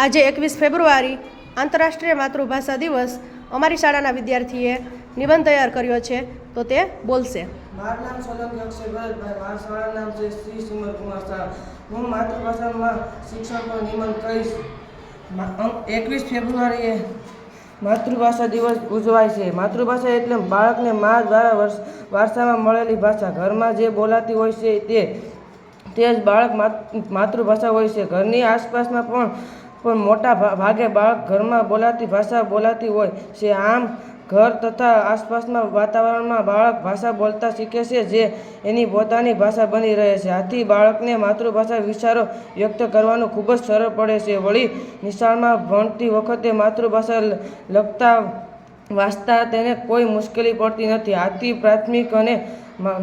આજે એકવીસ ફેબ્રુઆરી આંતરરાષ્ટ્રીય માતૃભાષા દિવસ અમારી શાળાના વિદ્યાર્થીએ નિબંધ તૈયાર કર્યો છે. તો તે બોલશે. મારું નામ સોલંકી અક્ષય ભરતભાઈ મારા શાળાનું નામ છે શ્રી સુમર કુમાર શાહ. હું માતૃભાષામાં શિક્ષણ પર નિબંધ કહીશ. એકવીસ ફેબ્રુઆરીએ માતૃભાષા દિવસ ઉજવાય છે. માતૃભાષા એટલે બાળકને મા દ્વારા વારસામાં મળેલી ભાષા. ઘરમાં જે બોલાતી હોય છે તે તે જ બાળક માત- માતૃભાષા હોય છે. ઘરની આસપાસમાં પણ પણ મોટા ભાગે બાળક ઘરમાં બોલાતી ભાષા બોલાતી હોય છે. આમ ઘર તથા આસપાસના વાતાવરણમાં બાળક ભાષા બોલતા શીખે છે, જે એની પોતાની ભાષા બની રહે છે. આથી બાળકને માતૃભાષા વિચારો વ્યક્ત કરવાનું ખૂબ જ સરળ પડે છે. વળી નિશાળમાં ભણતી વખતે માતૃભાષા લખતા વાંચતા તેને કોઈ મુશ્કેલી પડતી નથી. આથી પ્રાથમિક અને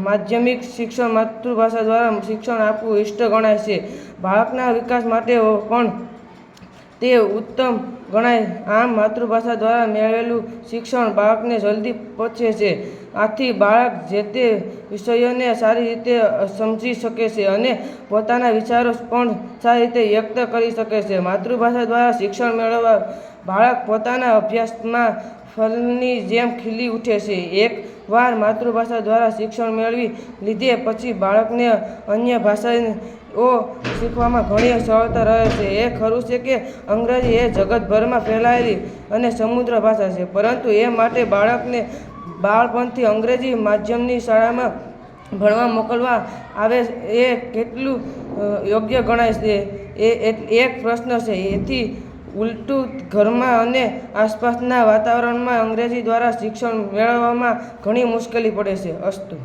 માધ્યમિક શિક્ષણ માતૃભાષા દ્વારા શિક્ષણ આપવું ઇષ્ટ ગણાય છે. બાળકના વિકાસ માટે પણ તે ઉત્તમ ગણાય. આમ માતૃભાષા દ્વારા મેળવેલું શિક્ષણ બાળકને જલ્દી પહોંચે છે. આથી બાળક જે તે વિષયોને સારી રીતે સમજી શકે છે અને પોતાના વિચારો પણ સારી રીતે વ્યક્ત કરી શકે છે. માતૃભાષા દ્વારા શિક્ષણ મેળવવા બાળક પોતાના અભ્યાસમાં ફલની જેમ ખીલી ઉઠે છે. એક વાર માતૃભાષા દ્વારા શિક્ષણ મેળવી લીધે પછી બાળકને અન્ય ભાષાઓ શીખવામાં ઘણી સરળતા રહે છે. એ ખરું છે કે અંગ્રેજી એ જગતભરમાં ફેલાયેલી અને સમુદ્ર ભાષા છે. પરંતુ એ માટે બાળકને બાળપણથી અંગ્રેજી માધ્યમની શાળામાં ભણવા મોકલવા આવે એ કેટલું યોગ્ય ગણાય છે? એ, એક પ્રશ્ન છે. એથી ઉલટું ઘરમાં અને આસપાસના વાતાવરણમાં અંગ્રેજી દ્વારા શિક્ષણ મેળવવામાં ઘણી મુશ્કેલી પડે છે અસ્તુ.